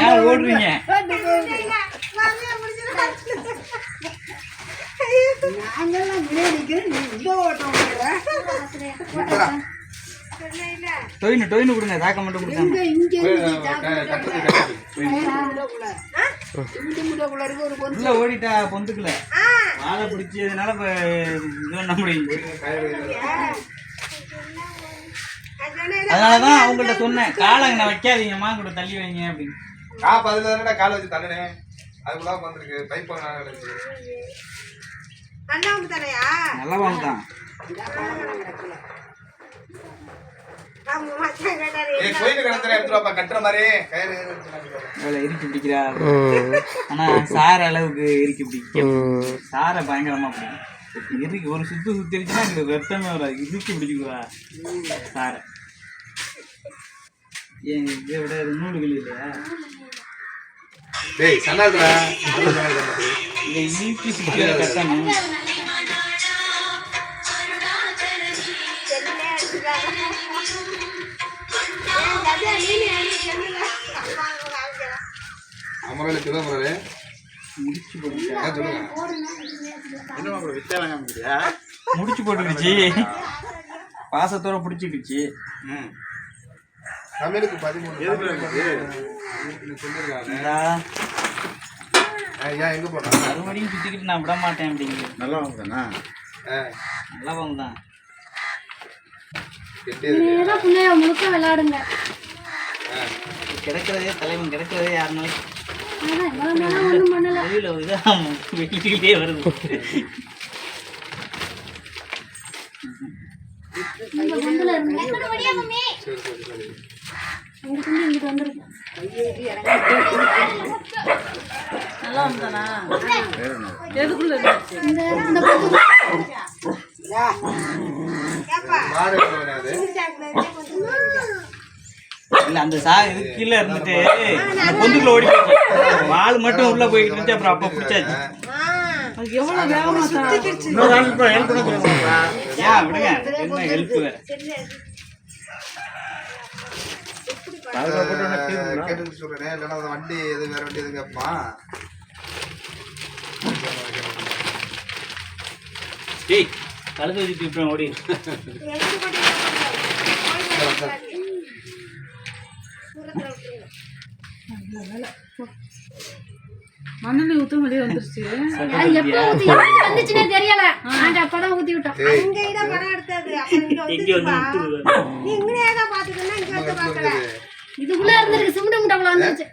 ஏன் ஓடுறீங்க. டொயினு டொயினு கொடுங்க. தாக்க மட்டும் பொண்ணு. உள்ள ஓடிட்டா பொந்துக்கல வாழை பிடிச்சதுனால இப்ப இது பண்ண முடியும் அதனாலதான் அவங்கள்ட்ட சொன்னேன் காலங்க நான் வைக்காதீங்கம்மா கூட தள்ளி வைங்க அப்படின்னு. காப்பு அதுல தானடா காலை வச்சு தள்ளினேன். அதுக்குள்ள வந்துருக்கு. பைப் நடந்துச்சு அண்ணாவுக்கு தானையா நல்ல வாங்க தான் ஆனா சார அளவுக்கு இறுக்கி பிடிக்கும் சாரை பயங்கரமா பிடிக்கும். இறுக்கி ஒரு சுத்து சுத்திருச்சுன்னா இங்க ரத்தமே வராது. இறுக்கி பிடிக்குவா சாரை. ஏன் இதை விட இது நூடுகள் இல்லையா? டேய் சன்னாதுடா இதை இறுக்கி சுத்தி கட்டணும் முடிச்சு போட்டுக்கிச்சு பாசத்தோட பிடிச்சிக்கிச்சு தமிழுக்கு பதிமூணு ஏன் எங்க போனா மறுபடியும் சுத்திக்கிட்டு நான் விட மாட்டேன் அப்படிங்கிறது. நல்லா வாங்கண்ணா நல்லா வாங்க தான் நேரம் பிள்ளைய முழுக்க விளையாடுங்க. கிடைக்கிறதே தலைவன் கிடைக்கிறதே யாருனாலும் வெளியில இதான் வெளியிலே வருது. சரி சரி சரி. இங்கிட்டு இந்த இந்த இல்ல அந்த சா இது கீழே இருந்துட்டு பொந்துக்குள்ள ஓடி போயிடுச்சு. வால் மட்டும் உள்ள போயிட்டு இருந்துச்சு அப்புறம் அப்ப பிடிச்சாச்சு. எவ்வளவு வேகமா ஏன் விடுங்க. என்ன ஹெல்ப் வேற கேட்டு சொல்றேன் இல்லைன்னா வண்டி எது வேற வண்டி எது கேட்பான் டேய் கழுத்து வச்சுட்டு ஓடி. மண்ணெண்ணெய் ஊத்த வெளியே வந்துருச்சு. அது எப்ப ஊத்தி எப்படி வந்துச்சுன்னே தெரியல. நாங்க அப்பதான் ஊத்தி விட்டோம் ஏய் இங்க தான் படம் எடுத்தது. அப்ப இங்க வந்து நீ இங்கனே தான் பாத்துக்கன்னா இங்க வந்து பாக்கல இருந்திருக்கு சிமெண்ட் வந்துருச்சு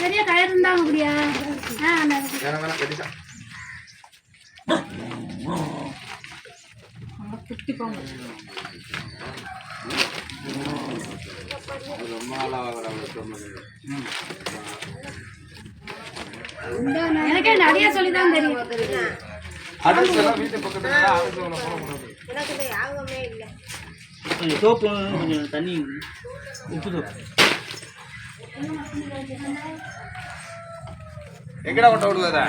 பெரிய கயிறு இருந்தா அப்படியா குட்டி ரொம்ப நாளா வர எனக்கே நிறைய சொல்லி தான் தெரியும் வீட்டு பக்கத்துல எனக்கு இந்த யாகமே இல்ல. கொஞ்சம் சோப்பு கொஞ்சம் தண்ணி உப்பு சோப்பு எங்கடா கொட்ட விடுவாரா